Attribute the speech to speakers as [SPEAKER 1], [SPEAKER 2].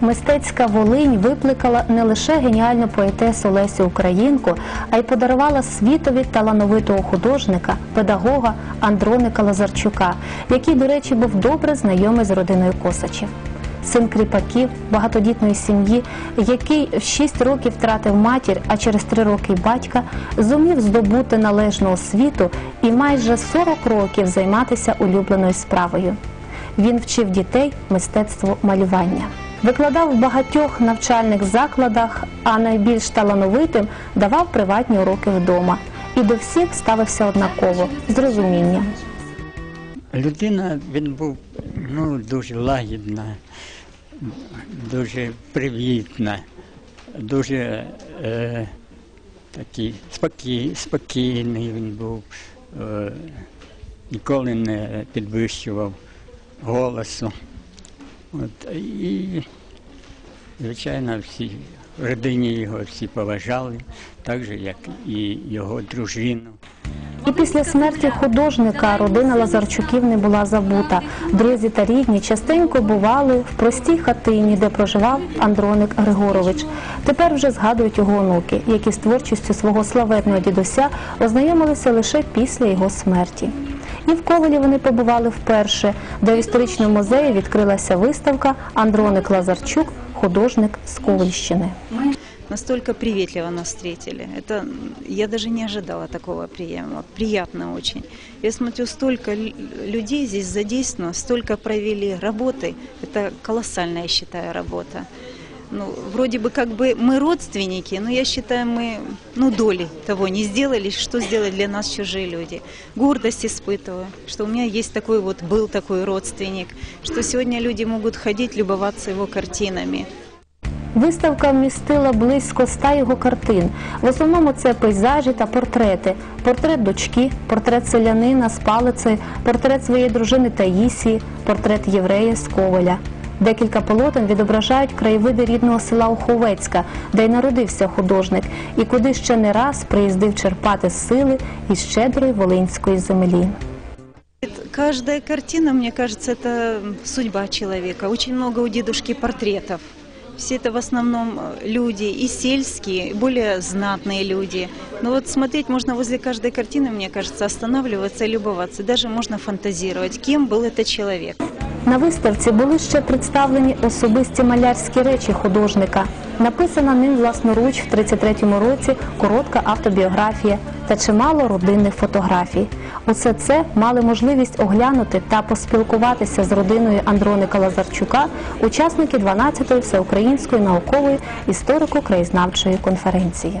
[SPEAKER 1] Мистецька Волинь викликала не лише геніальну поетесу Лесю Українку, а й подарувала світові талановитого художника, педагога Андроника Лазарчука, який, до речі, був добре знайомий з родиною Косачів. Син кріпаків, багатодітної сім'ї, який в 6 років втратив матір, а через 3 роки батька, зумів здобути належну освіту і майже 40 років займатися улюбленою справою. Він вчив дітей мистецтву малювання. Викладав в багатьох навчальних закладах, а найбільш талановитим давав приватні уроки вдома. І до всіх ставився однаково з розумінням.
[SPEAKER 2] Людина він був ну, дуже лагідна, дуже привітна, дуже е, такий спокій, спокійний він був, е, ніколи не підвищував голосу. От, і, звичайно, всі в родині його всі поважали, так же, як і його дружину.
[SPEAKER 1] І після смерті художника родина Лазарчуків не була забута. Друзі та рідні частенько бували в простій хатині, де проживав Андроник Григорович. Тепер вже згадують його онуки, які з творчістю свого славетного дідуся ознайомилися лише після його смерті. І в Ковалі вони побували вперше, де в історичному музеї відкрилася виставка Андроник Лазарчук, художник з Ковальщини.
[SPEAKER 3] настолько приветливо нас встретили. Это м, я даже не ожидала такого приема. Приятно очень. Я смотрю, столько л- людей здесь задействовано, столько провели работы. Это колоссальная, я считаю, работа. Ну, вроде бы как бы мы родственники, но я считаю, мы ну, доли того не сделали, что сделали для нас чужие люди. Гордость испытываю, что у меня есть такой вот, был такой родственник, что сегодня люди могут ходить, любоваться его картинами.
[SPEAKER 1] Виставка вмістила близько ста його картин. В основному це пейзажі та портрети. Портрет дочки, портрет селянина з палицею, портрет своєї дружини Таїсії, портрет єврея з Коваля. Декілька полотен відображають краєвиди рідного села Оховецька, де й народився художник, і куди ще не раз приїздив черпати сили із щедрої волинської землі.
[SPEAKER 3] Это- Каждая картина, мне кажется, это судьба человека. Очень много у дедушки портретов. Все это в основном э, люди и сельские, и более знатные люди. Но вот смотреть можно возле каждой картины, мне кажется, останавливаться и любоваться. Даже можно фантазировать, кем был этот человек.
[SPEAKER 1] На виставці були ще представлені особисті малярські речі художника. Написана ним власноруч в 33-му році коротка автобіографія та чимало родинних фотографій. Усе це мали можливість оглянути та поспілкуватися з родиною Андроника Лазарчука, учасники 12-ї всеукраїнської наукової історико-краєзнавчої конференції.